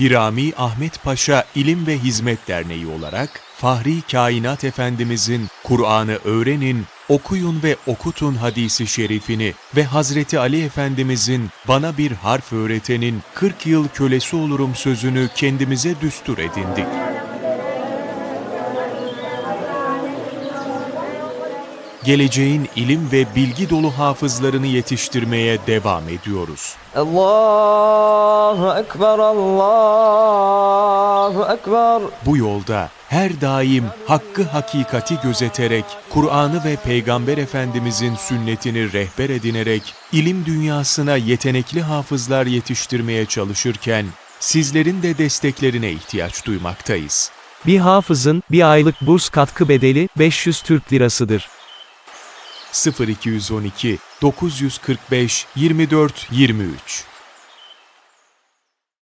Hirami Ahmet Paşa İlim ve Hizmet Derneği olarak Fahri Kainat Efendimizin Kur'an'ı öğrenin, okuyun ve okutun hadisi şerifini ve Hazreti Ali Efendimizin bana bir harf öğretenin 40 yıl kölesi olurum sözünü kendimize düstur edindik. Geleceğin ilim ve bilgi dolu hafızlarını yetiştirmeye devam ediyoruz. Allahu Ekber, Allahu Ekber. Bu yolda her daim hakkı hakikati gözeterek, Kur'an'ı ve Peygamber Efendimizin sünnetini rehber edinerek, ilim dünyasına yetenekli hafızlar yetiştirmeye çalışırken, sizlerin de desteklerine ihtiyaç duymaktayız. Bir hafızın bir aylık burs katkı bedeli 500 Türk lirasıdır. 0212 945 24 23